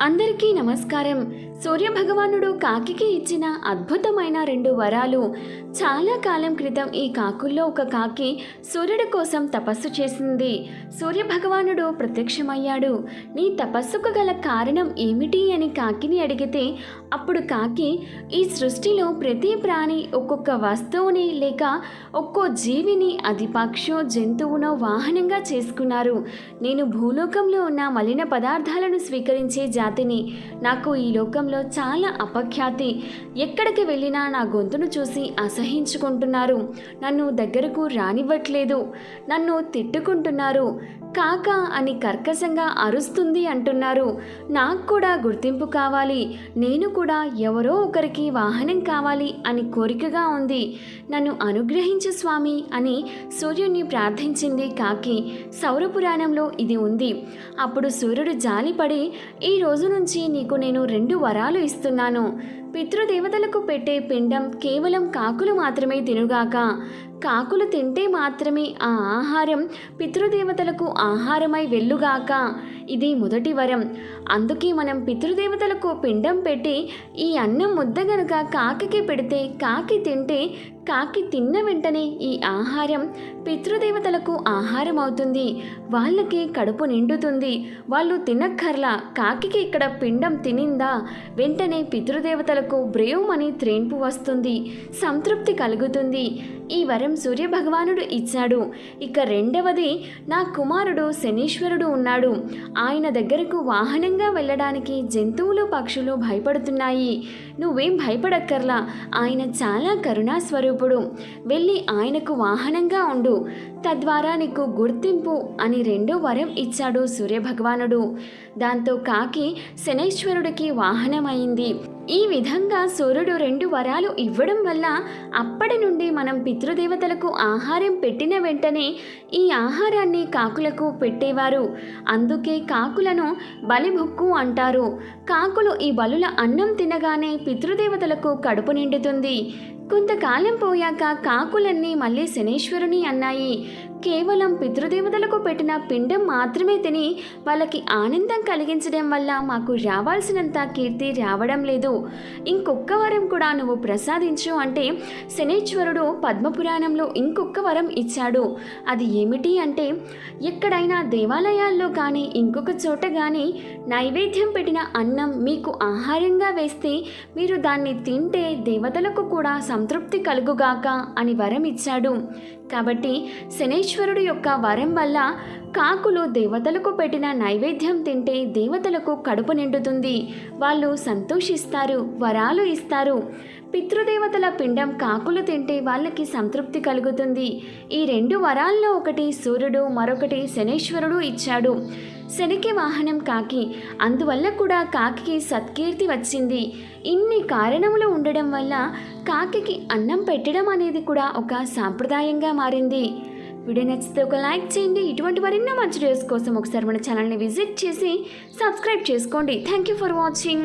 అందరికీ నమస్కారం. సూర్య భగవానుడు కాకికి ఇచ్చిన అద్భుతమైన రెండు వరాలు. చాలా కాలం క్రితం ఈ కాకుల్లో ఒక కాకి సూర్యుడి కోసం తపస్సు చేసింది. సూర్య భగవానుడు ప్రత్యక్షమయ్యాడు. నీ తపస్సుకు గల కారణం ఏమిటి అని కాకిని అడిగితే అప్పుడు కాకి ఈ సృష్టిలో ప్రతి ప్రాణి ఒక్కొక్క వస్తువుని లేక ఒక్కో జీవిని అది పక్షో జంతువునో వాహనంగా చేసుకున్నారు. నేను భూలోకంలో ఉన్న మలిన పదార్థాలను స్వీకరించే జాతిని. నాకు ఈ లోకం లోకంలో చాలా అపఖ్యాతి. ఎక్కడికి వెళ్ళినా నా గొంతును చూసి అసహించుకుంటున్నారు. నన్ను దగ్గరకు రానివ్వట్లేదు. నన్ను తిట్టుకుంటున్నారు. కాక అని కర్కశంగా అరుస్తుంది అంటున్నారు. నాకు కూడా గుర్తింపు కావాలి. నేను కూడా ఎవరో ఒకరికి వాహనం కావాలి అని కోరికగా ఉంది. నన్ను అనుగ్రహించు స్వామి అని సూర్యుడిని ప్రార్థించింది కాకి. సౌరపురాణంలో ఇది ఉంది. అప్పుడు సూర్యుడు జాలిపడి ఈ రోజు నుంచి నీకు నేను రెండు వరాలు ఇస్తున్నాను. పితృదేవతలకు పెట్టే పిండం కేవలం కాకులు మాత్రమే తినుగాక. కాకులు తింటే మాత్రమే ఆ ఆహారం పితృదేవతలకు ఆహారమై వెళ్ళుగాక. ఇది మొదటి వరం. అందుకే మనం పితృదేవతలకు పిండం పెట్టి ఈ అన్నం ముద్ద గనుక కాకి పెడితే కాకి తింటే కాకి తిన్న వెంటనే ఈ ఆహారం పితృదేవతలకు ఆహారం అవుతుంది వాళ్ళకి కడుపు నిండుతుంది. వాళ్ళు తినక్కర్లా. కాకికి ఇక్కడ పిండం తినిందా? వెంటనే పితృదేవతలకు బ్రేవుమని త్రేన్పు వస్తుంది. సంతృప్తి కలుగుతుంది. ఈ వరం సూర్య భగవానుడు ఇచ్చాడు. ఇక రెండవది నా కుమారుడు శనీశ్వరుడు ఉన్నాడు. ఆయన దగ్గరకు వాహనంగా వెళ్ళడానికి జంతువులు పక్షులు భయపడుతున్నాయి. నువ్వేం భయపడక్కర్లా. ఆయన చాలా కరుణా స్వరూపుడు వెళ్ళి ఆయనకు వాహనంగా ఉండు. తద్వారా నీకు గుర్తింపు అని రెండో వరం ఇచ్చాడు సూర్యభగవానుడు. దాంతో కాకి శనైశ్వరుడికి వాహనమైంది. ఈ విధంగా సూర్యుడు రెండు వరాలు ఇవ్వడం వల్ల అప్పటి నుండి మనం పితృదేవతలకు ఆహారం పెట్టిన వెంటనే ఈ ఆహారాన్ని కాకులకు పెట్టేవారు. అందుకే కాకులను బలిభుక్కు అంటారు. కాకులు ఈ బలుల అన్నం తినగానే పితృదేవతలకు కడుపు నిండుతుంది. కొంతకాలం పోయాక కాకులన్నీ మళ్ళీ శనేశ్వరుని అన్నాయి. కేవలం పితృదేవతలకు పెట్టిన పిండం మాత్రమే తిని వాళ్ళకి ఆనందం కలిగించడం వల్ల మాకు రావాల్సినంత కీర్తి రావడం లేదు. ఇంకొక వరం కూడా నువ్వు ప్రసాదించు అంటే శనేశ్వరుడు పద్మపురాణంలో ఇంకొక వరం ఇచ్చాడు. అది ఏమిటి అంటే ఎక్కడైనా దేవాలయాల్లో కానీ ఇంకొక చోట కానీ నైవేద్యం పెట్టిన అన్నం మీకు ఆహారంగా వేస్తే మీరు దాన్ని తింటే దేవతలకు కూడా సంతృప్తి కలుగుగాక అని వరం ఇచ్చాడు. కాబట్టి శనేశ్వరుడు యొక్క వరం వల్ల కాకులు దేవతలకు పెట్టిన నైవేద్యం తింటే దేవతలకు కడుపు నిండుతుంది. వాళ్ళు సంతోషిస్తారు వరాలు ఇస్తారు. పితృదేవతల పిండం కాకులు తింటే వాళ్ళకి సంతృప్తి కలుగుతుంది. ఈ రెండు వరాల్లో ఒకటి సూర్యుడు మరొకటి శనేశ్వరుడు ఇచ్చాడు. శనికి వాహనం కాకి అందువల్ల కూడా కాకి సత్కీర్తి వచ్చింది. ఇన్ని కారణములు ఉండడం వల్ల కాకి అన్నం పెట్టడం అనేది కూడా ఒక సాంప్రదాయంగా మారింది. వీడియో నచ్చితే ఒక లైక్ చేయండి. ఇటువంటి మరెన్నో మంచి వీడియోస్ కోసం ఒకసారి మన ఛానల్ని విజిట్ చేసి సబ్స్క్రైబ్ చేసుకోండి. Thank you for watching